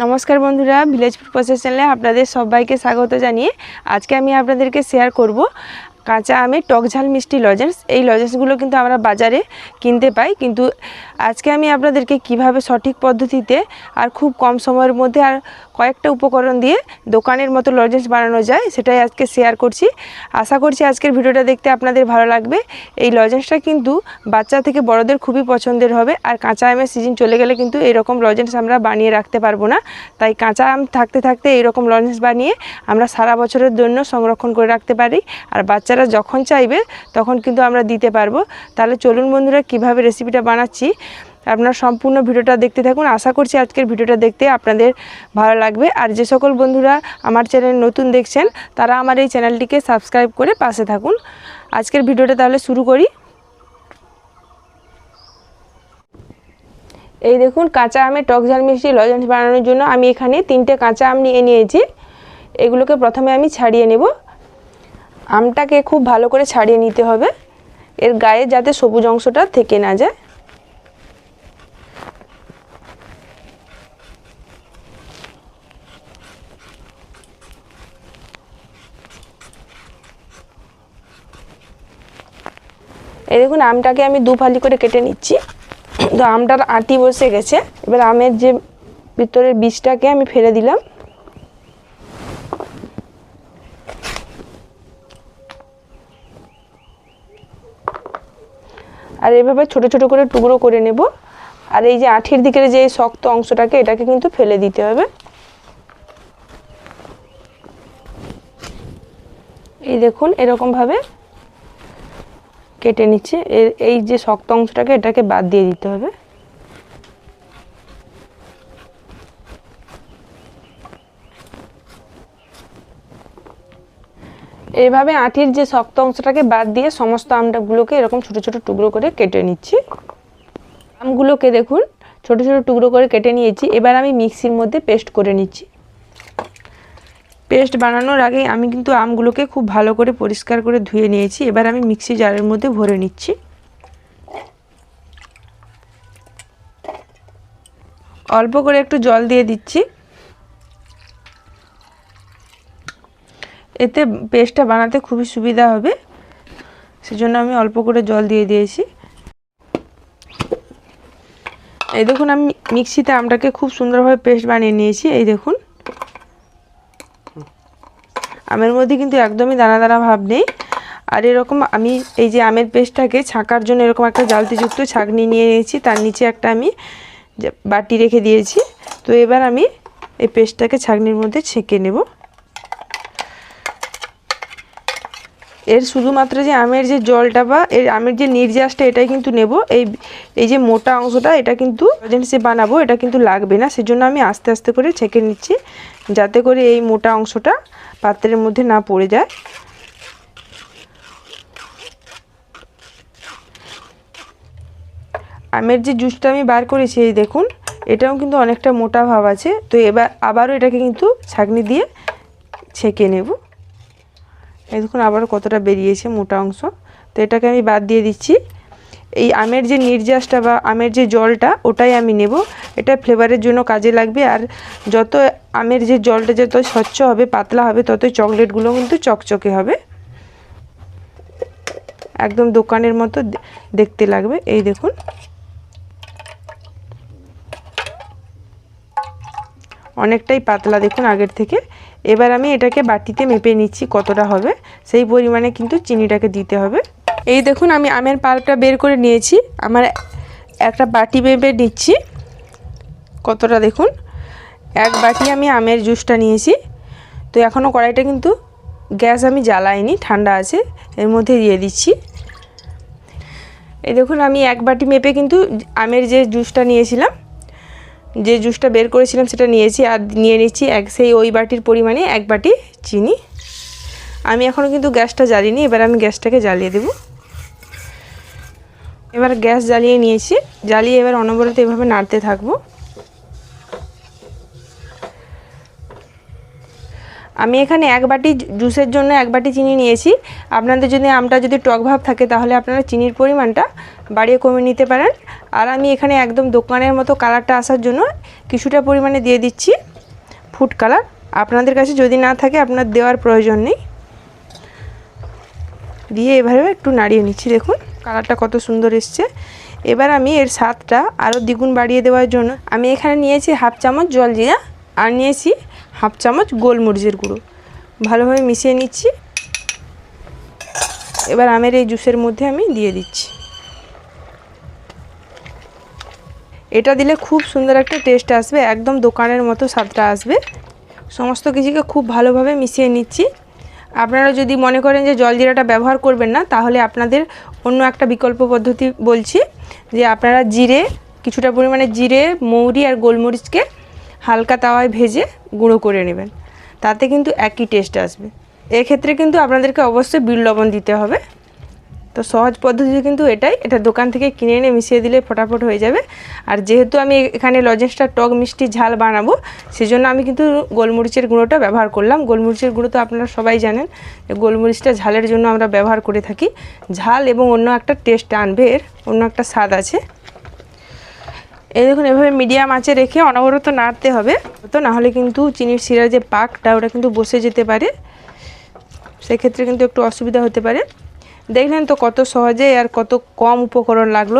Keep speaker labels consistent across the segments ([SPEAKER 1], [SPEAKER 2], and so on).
[SPEAKER 1] নমস্কার বন্ধুরা village food process চ্যানেলে আপনাদের সবাইকে স্বাগত জানিয়ে আজকে আমি আপনাদেরকে শেয়ার করব। কাঁচা আমের টকঝাল মিষ্টি লজেন্স। এই লজেন্সগুলো কিন্তু আমরা বাজারে কিনতে পাই। কিন্তু আজকে আমি আপনাদেরকে কীভাবে সঠিক পদ্ধতিতে আর খুব কম সময়ের মধ্যে আর কয়েকটা উপকরণ দিয়ে দোকানের মতো লজেন্স বানানো যায়, সেটাই আজকে শেয়ার করছি। আশা করছি আজকের ভিডিওটা দেখতে আপনাদের ভালো লাগবে। এই লজেন্সটা কিন্তু বাচ্চা থেকে বড়দের খুবই পছন্দের হবে। আর কাঁচা আমের সিজন চলে গেলে কিন্তু এরকম লজেন্স আমরা বানিয়ে রাখতে পারব না। তাই কাঁচা আম থাকতে থাকতে এইরকম লজেন্স বানিয়ে আমরা সারা বছরের জন্য সংরক্ষণ করে রাখতে পারি। আর বাচ্চারা যখন চাইবে তখন কিন্তু আমরা দিতে পারব। তাহলে চলুন বন্ধুরা, কীভাবে রেসিপিটা বানাচ্ছি, আপনার সম্পূর্ণ ভিডিওটা দেখতে থাকুন। আশা করছি আজকের ভিডিওটা দেখতে আপনাদের ভালো লাগবে। আর যে সকল বন্ধুরা আমার চ্যানেল নতুন দেখছেন, তারা আমার এই চ্যানেলটিকে সাবস্ক্রাইব করে পাশে থাকুন। আজকের ভিডিওটা তাহলে শুরু করি। এই দেখুন, কাঁচা আমের টক ঝাল মিষ্টি লজেন্স বানানোর জন্য আমি এখানে তিনটে কাঁচা আম নিয়ে নিয়েছি। এগুলোকে প্রথমে আমি ছাড়িয়ে নেব। আমটাকে খুব ভালো করে ছাড়িয়ে নিতে হবে। এর গায়ে যাতে সবুজ অংশটা থেকে না যায়। এই দেখুন, আমটাকে আমি দু ফালি করে কেটে নিচ্ছি। তো আমটার আটি বসে গেছে। এবার আমের যে ভিতরের বীজটাকে আমি ফেলে দিলাম। আর এভাবে ছোট ছোট করে টুকরো করে নেব। আর এই যে আঠের দিকের যে শক্ত অংশটাকে, এটাকে কিন্তু ফেলে দিতে হবে। এই দেখুন, এরকমভাবে কেটে নিচ্ছে। এই যে শক্ত অংশটাকে, এটাকে বাদ দিয়ে দিতে হবে। এইভাবে আঁটির যে শক্ত অংশটাকে বাদ দিয়ে সমস্ত আমটাগুলোকে এরকম ছোট ছোট টুকরো করে কেটে নিচ্ছি। আমগুলোকে দেখুন, ছোট ছোট টুকরো করে কেটে নিয়েছি। এবার আমি মিক্সির মধ্যে পেস্ট করে নিচ্ছি। পেস্ট বানানোর আগে আমি কিন্তু আমগুলোকে খুব ভালো করে পরিষ্কার করে ধুয়ে নিয়েছি। এবার আমি মিক্সি জারের মধ্যে ভরে নিচ্ছি। অল্প করে একটু জল দিয়ে দিচ্ছি। এতে পেস্টটা বানাতে খুবই সুবিধা হবে। সেজন্য আমি অল্প করে জল দিয়ে দিয়েছি। এই দেখুন, আমি মিক্সিতে আমটাকে খুব সুন্দরভাবে পেস্ট বানিয়ে নিয়েছি। এই দেখুন। আমের মধ্যে কিন্তু একদমই দানা দানা ভাব নেই। আর এরকম আমি এই যে আমের পেস্টটাকে ছাঁকার জন্য এরকম একটা জালতিযুক্ত ছাঁকনি নিয়ে নিয়েছি। তার নিচে একটা আমি বাটি রেখে দিয়েছি। তো এবার আমি এই পেস্টটাকে ছাঁকনির মধ্যে ছেঁকে নেব। এর শুধুমাত্র যে আমের যে জলটা বা এর আমের যে নির্যাসটা, এটাই কিন্তু নেব। এই এই যে মোটা অংশটা, এটা কিন্তু যে বানাবো, এটা কিন্তু লাগবে না। সেজন্য আমি আস্তে আস্তে করে ছেঁকে নিচ্ছি, যাতে করে এই মোটা অংশটা পাত্রের মধ্যে না পড়ে যায়। আমের যে জুসটা আমি বার করেছি, এই দেখুন, এটাও কিন্তু অনেকটা মোটা ভাব আছে। তো এবার আবারও এটাকে কিন্তু ছাঁকনি দিয়ে ছেঁকে নেব। এই দেখুন আবার কতটা বেরিয়েছে মোটা অংশ। তো এটাকে আমি বাদ দিয়ে দিচ্ছি। এই আমের যে নির্যাসটা বা আমের যে জলটা, ওটাই আমি নেব। এটা ফ্লেভারের জন্য কাজে লাগবে। আর যত আমের যে জলটা যত স্বচ্ছ হবে, পাতলা হবে, ততই চকলেটগুলো কিন্তু চকচকে হবে। একদম দোকানের মতো দেখতে লাগবে। এই দেখুন। অনেকটাই পাতলা দেখুন আগের থেকে। এবার আমি এটাকে বাটিতে মেপে নিচ্ছি কতটা হবে। সেই পরিমাণে কিন্তু চিনিটাকে দিতে হবে। এই দেখুন আমি আমের পাল্পটা বের করে নিয়েছি। আমার একটা বাটি মেপে নিচ্ছি। কতটা দেখুন? এক বাটি আমি আমের জুসটা নিয়েছি। তো এখনও কড়াইটা কিন্তু গ্যাস আমি জ্বালাইনি, ঠান্ডা আছে, এর মধ্যে দিয়ে দিচ্ছি। এই দেখুন আমি এক বাটি মেপে কিন্তু আমের যে জুসটা নিয়েছিলাম যে জুসটা বের করেছিলাম সেটা নিয়েছি আর নিয়ে নিচ্ছি এক সেই ওই বাটির পরিমাণে এক বাটি চিনি। আমি এখনও কিন্তু গ্যাসটা জ্বালিনি, এবার আমি গ্যাসটাকে জ্বালিয়ে দেব। এবার গ্যাস জ্বালিয়ে নিয়েছি, জ্বালিয়ে এবার অনবরত এভাবে নাড়তে থাকব। আমি এখানে এক বাটি জুসের জন্য এক বাটি চিনি নিয়েছি। আপনাদের যদি আমটা যদি টক ভাব থাকে, তাহলে আপনারা চিনির পরিমাণটা বাড়িয়ে কমিয়ে নিতে পারেন। আর আমি এখানে একদম দোকানের মতো কালারটা আসার জন্য কিছুটা পরিমাণে দিয়ে দিচ্ছি ফুড কালার আপনাদের কাছে যদি না থাকে, আপনার দেওয়ার প্রয়োজন নেই। দিয়ে এভাবে একটু নাড়িয়ে নিচ্ছি, দেখুন কালারটা কত সুন্দর এসছে। এবার আমি এর স্বাদটা আরও দ্বিগুণ বাড়িয়ে দেওয়ার জন্য আমি এখানে নিয়েছি হাফ চামচ জল জিরা আর নিয়েছি হাফ চামচ গোলমরিচের গুঁড়ো। ভালোভাবে মিশিয়ে নিচ্ছি। এবার আমের এই জুসের মধ্যে আমি দিয়ে দিচ্ছি। এটা দিলে খুব সুন্দর একটা টেস্ট আসবে, একদম দোকানের মতো স্বাদটা আসবে। সমস্ত কিছুকে খুব ভালোভাবে মিশিয়ে নিচ্ছি। আপনারা যদি মনে করেন যে জলজিরাটা ব্যবহার করবেন না, তাহলে আপনাদের অন্য একটা বিকল্প পদ্ধতি বলছি, যে আপনারা জিরে, কিছুটা পরিমাণে জিরে, মৌরি আর গোলমরিচকে হালকা তাওয়ায় ভেজে গুঁড়ো করে নেবেন। তাতে কিন্তু একই টেস্ট আসবে। এক্ষেত্রে কিন্তু আপনাদেরকে অবশ্যই বিট লবণ দিতে হবে। তো সহজ পদ্ধতি কিন্তু এটাই। এটা দোকান থেকে কিনে এনে মিশিয়ে দিলে ফটাফট হয়ে যাবে। আর যেহেতু আমি এখানে লজেন্সটা টক মিষ্টি ঝাল বানাবো, সেজন্য আমি কিন্তু গোলমরিচের গুঁড়োটা ব্যবহার করলাম। গোলমরিচের গুঁড়ো তো আপনারা সবাই জানেন যে গোলমরিচটা ঝালের জন্য আমরা ব্যবহার করে থাকি। ঝাল এবং অন্য একটা টেস্ট আনবে, এর অন্য একটা স্বাদ আছে। এই দেখুন, এভাবে মিডিয়াম আঁচে রেখে অনবরত নাড়তে হবে। তো নাহলে কিন্তু চিনির শিরার যে পাকটা, ওটা কিন্তু বসে যেতে পারে। সেক্ষেত্রে কিন্তু একটু অসুবিধা হতে পারে। দেখলেন তো কত সহজে আর কত কম উপকরণ লাগল।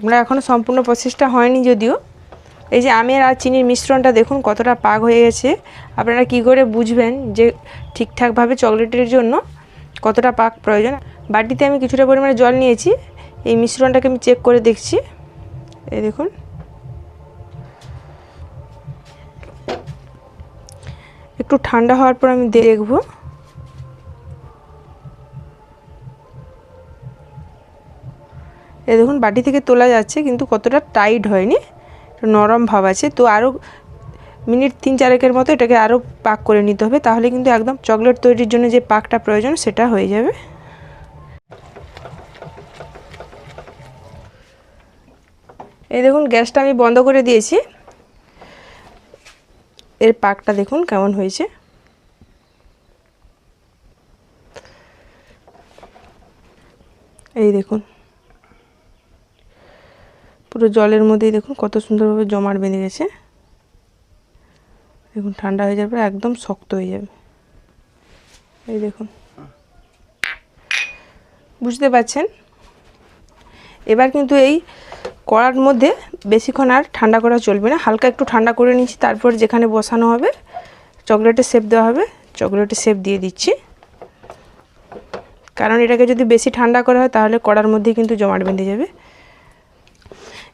[SPEAKER 1] আমরা এখনও সম্পূর্ণ প্রসেসটা হয়নি যদিও। এই যে আমের আর চিনির মিশ্রণটা দেখুন, কতটা পাক হয়ে গেছে। আপনারা কি করে বুঝবেন যে ঠিকঠাকভাবে চকলেটের জন্য কতটা পাক প্রয়োজন? বাটিতে আমি কিছুটা পরিমাণে জল নিয়েছি। এই মিশ্রণটাকে আমি চেক করে দেখছি। এই দেখুন। একটু ঠান্ডা হওয়ার পর আমি দেখব। এ দেখুন, বাটি থেকে তোলা যাচ্ছে, কিন্তু কতটা টাইট হয়নি। নরম ভাব আছে। তো আরও মিনিট তিন চারেকের মতো এটাকে আরও পাক করে নিতে হবে, তাহলে কিন্তু একদম চকলেট তৈরির জন্য যে পাকটা প্রয়োজন, সেটা হয়ে যাবে। এই দেখুন, গ্যাসটা আমি বন্ধ করে দিয়েছি। এর পাকটা দেখুন কেমন হয়েছে। এই দেখুন। পুরো জলের মধ্যেই দেখুন কত সুন্দরভাবে জমাট বেঁধে গেছে। দেখুন, ঠান্ডা হয়ে যাওয়ার পর একদম শক্ত হয়ে যাবে। এই দেখুন। বুঝতে পারছেন? এবার কিন্তু এই কড়ার মধ্যে বেশিক্ষণ আর ঠান্ডা করা চলবে না। হালকা একটু ঠান্ডা করে নিচ্ছি, তারপর যেখানে বসানো হবে চকলেটের শেপ দেওয়া হবে চকলেটের শেপ দিয়ে দিচ্ছি। কারণ এটাকে যদি বেশি ঠান্ডা করা হয়, তাহলে কড়ার মধ্যে কিন্তু জমাট বেঁধে যাবে।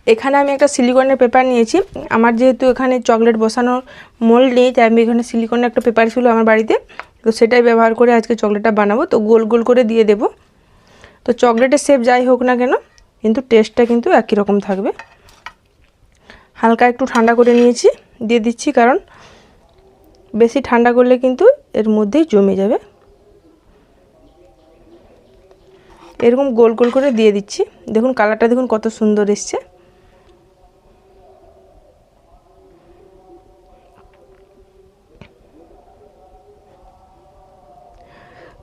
[SPEAKER 1] এখানে আমি একটা সিলিকনের পেপার নিয়েছি। আমার যেহেতু এখানে চকলেট বসানোর মোল নেই, তাই আমি এখানে সিলিকনের একটা পেপার ছিল আমার বাড়িতে। তো সেটাই ব্যবহার করে আজকে চকলেটটা বানাবো। তো গোল গোল করে দিয়ে দেব। তো চকলেটের শেপ যাই হোক না কেন, কিন্তু টেস্টটা কিন্তু একই রকম থাকবে। হালকা একটু ঠান্ডা করে নিয়েছি, দিয়ে দিচ্ছি কারণ বেশি ঠান্ডা করলে কিন্তু এর মধ্যেই জমে যাবে। এরকম গোল গোল করে দিয়ে দিচ্ছি। দেখুন কালারটা দেখুন কত সুন্দর এসছে।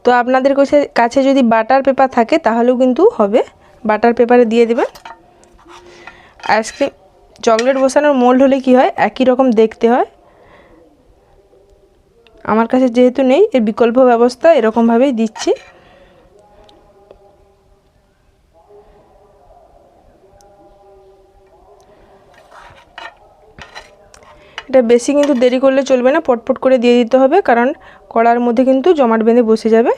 [SPEAKER 1] তো আপনাদের কাছে যদি বাটার পেপার থাকে, তাহলেও কিন্তু হবে। বাটার পেপারে দিয়ে দেবেন। আইসক্রিম চকলেট বসানোর মোল্ড হলে কি হয়? একই রকম দেখতে হয়। আমার কাছে যেহেতু নেই, এর বিকল্প ব্যবস্থা এরকমভাবেই দিচ্ছি। এটা বেশি কিন্তু দেরি করলে চলবে না, পটপট করে দিয়ে দিতে হবে। কারণ কড়ার মধ্যে কিন্তু জমাট বেঁধে বসে যাবে।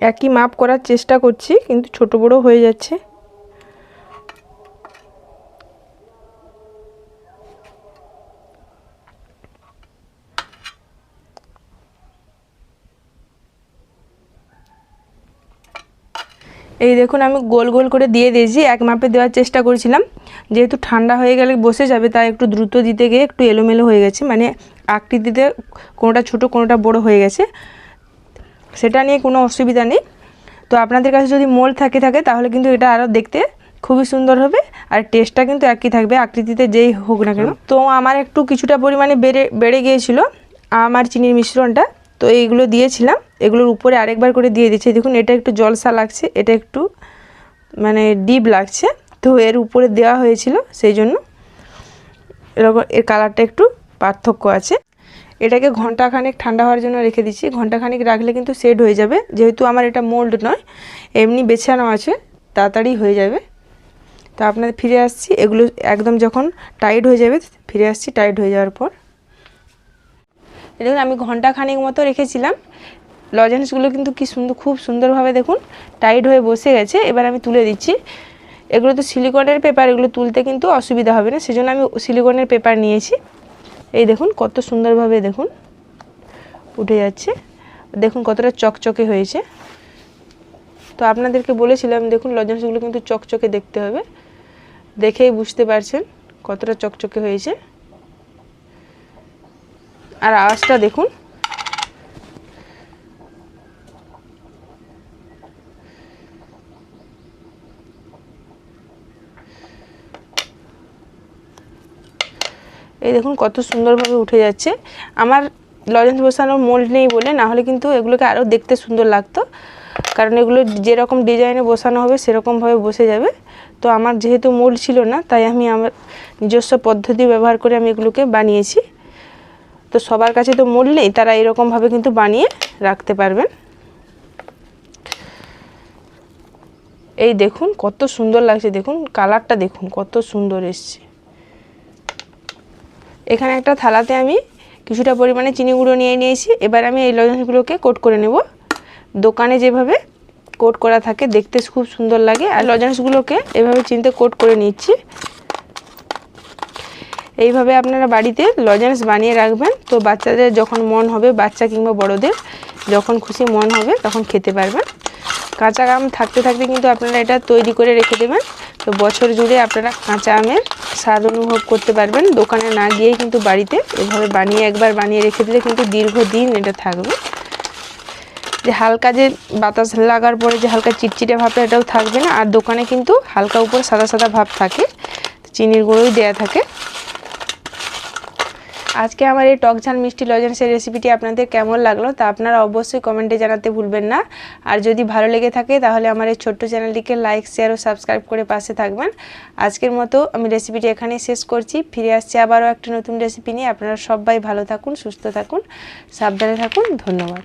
[SPEAKER 1] একই মাপ করার চেষ্টা করছি, কিন্তু ছোট বড় হয়ে যাচ্ছে। এই দেখুন, আমি গোল গোল করে দিয়ে দিয়েছি। এক মাপে দেওয়ার চেষ্টা করেছিলাম। যেহেতু ঠান্ডা হয়ে গেলে বসে যাবে, তাই একটু দ্রুত দিতে গিয়ে একটু এলোমেলো হয়ে গেছে। মানে আকৃতিতে কোনোটা ছোট, কোনোটা বড় হয়ে গেছে। সেটা নিয়ে কোনো অসুবিধা নেই। তো আপনাদের কাছে যদি মোল থাকে থাকে, তাহলে কিন্তু এটা আরও দেখতে খুবই সুন্দর হবে। আর টেস্টটা কিন্তু একই থাকবে, আকৃতিতে যেই হোক না কেন। তো আমার একটু কিছুটা পরিমাণে বেড়ে বেড়ে গিয়েছিল আমার চিনির মিশ্রণটা। তো এইগুলো দিয়েছিলাম। এগুলোর উপরে আরেকবার করে দিয়ে দিচ্ছি। দেখুন, এটা একটু জলসা লাগছে, এটা একটু মানে ডিপ লাগছে। তো এর উপরে দেওয়া হয়েছিল, সেই জন্য এরকম, এর কালারটা একটু পার্থক্য আছে। এটাকে ঘন্টাখানেক ঠান্ডা হওয়ার জন্য রেখে দিচ্ছি। ঘন্টাখানেক রাখলে কিন্তু সেট হয়ে যাবে। যেহেতু আমার এটা মোল্ড নয়, এমনি বেছানো আছে, তাড়াতাড়ি হয়ে যাবে। তো আপনাদের ফিরে আসছি, এগুলো একদম যখন টাইট হয়ে যাবে, ফিরে আসছি টাইট হয়ে যাওয়ার পর। দেখুন, আমি ঘণ্টা খানিক মতো রেখেছিলাম। লজেন্সগুলো কিন্তু কি সুন্দর, খুব সুন্দরভাবে দেখুন টাইট হয়ে বসে গেছে। এবার আমি তুলে দিচ্ছি। এগুলো তো সিলিকনের পেপার এগুলো তুলতে কিন্তু অসুবিধা হবে না। সেজন্য আমি সিলিকনের পেপার নিয়েছি। এই দেখুন, কত সুন্দরভাবে দেখুন, উঠে যাচ্ছে। দেখুন কতটা চকচকে হয়েছে। তো আপনাদেরকে বলেছিলাম, দেখুন লজেন্সগুলো কিন্তু চকচকে দেখতে হবে। দেখেই বুঝতে পারছেন কতটা চকচকে হয়েছে। আর আওয়াজটা দেখুন এই দেখুন, কত সুন্দরভাবে উঠে যাচ্ছে। আমার লজেন্স বসানোর মোল্ড নেই বলে, না হলে কিন্তু এগুলোকে আরও দেখতে সুন্দর লাগতো। কারণ এগুলো যেরকম ডিজাইনে বসানো হবে, সেরকমভাবে বসে যাবে। তো আমার যেহেতু মোল্ড ছিল না, তাই আমি আমার নিজস্ব পদ্ধতি ব্যবহার করে আমি এগুলোকে বানিয়েছি। তো সবার কাছে তো মোল্ড নেই, তারা এরকমভাবে কিন্তু বানিয়ে রাখতে পারবেন। এই দেখুন, কত সুন্দর লাগছে, দেখুন, কালারটা দেখুন, কত সুন্দর এসছে। এখানে একটা থালাতে আমি কিছুটা পরিমাণে চিনি গুঁড়ো নিয়ে নিয়েছি। এবার আমি এই লজেন্সগুলোকে কোট করে নেব। দোকানে যেভাবে কোট করা থাকে দেখতে খুব সুন্দর লাগে। আর লজেন্সগুলোকে এভাবে চিনতে কোট করে নিচ্ছি। এইভাবে আপনারা বাড়িতে লজেন্স বানিয়ে রাখবেন তো বাচ্চাদের যখন মন হবে, বাচ্চা কিংবা বড়দের যখন খুশি মন হবে তখন খেতে পারবেন। কাঁচা আম থাকতে থাকতে কিন্তু আপনারা এটা তৈরি করে রেখে দেবেন। তো বছর জুড়ে আপনারা কাঁচা আমের স্বাদ অনুভব করতে পারবেন। দোকানে না গিয়েই কিন্তু বাড়িতে এভাবে বানিয়ে একবার বানিয়ে রেখে দিলে কিন্তু দীর্ঘদিন এটা থাকবে। যে হালকা যে বাতাস লাগার পরে যে হালকা চিটচিটে ভাবটা এটাও থাকবে না। আর দোকানে কিন্তু হালকা উপর সাদা সাদা ভাব থাকে। চিনির গুঁড়োই দেয়া থাকে। আজকে আমার এই টক ঝাল মিষ্টি লজেন্সের রেসিপিটি আপনাদের কেমন লাগল তা আপনারা অবশ্যই কমেন্টে জানাতে ভুলবেন না। আর যদি ভালো লেগে থাকে, তাহলে আমার এই ছোট্ট চ্যানেলটিকে লাইক শেয়ার ও সাবস্ক্রাইব করে পাশে থাকবেন। আজকের মতো আমি রেসিপিটি এখানেই শেষ করছি। ফিরে আসছি আবারও একটা নতুন রেসিপি নিয়ে। আপনারা সবাই ভালো থাকুন, সুস্থ থাকুন, সাবধানে থাকুন। ধন্যবাদ।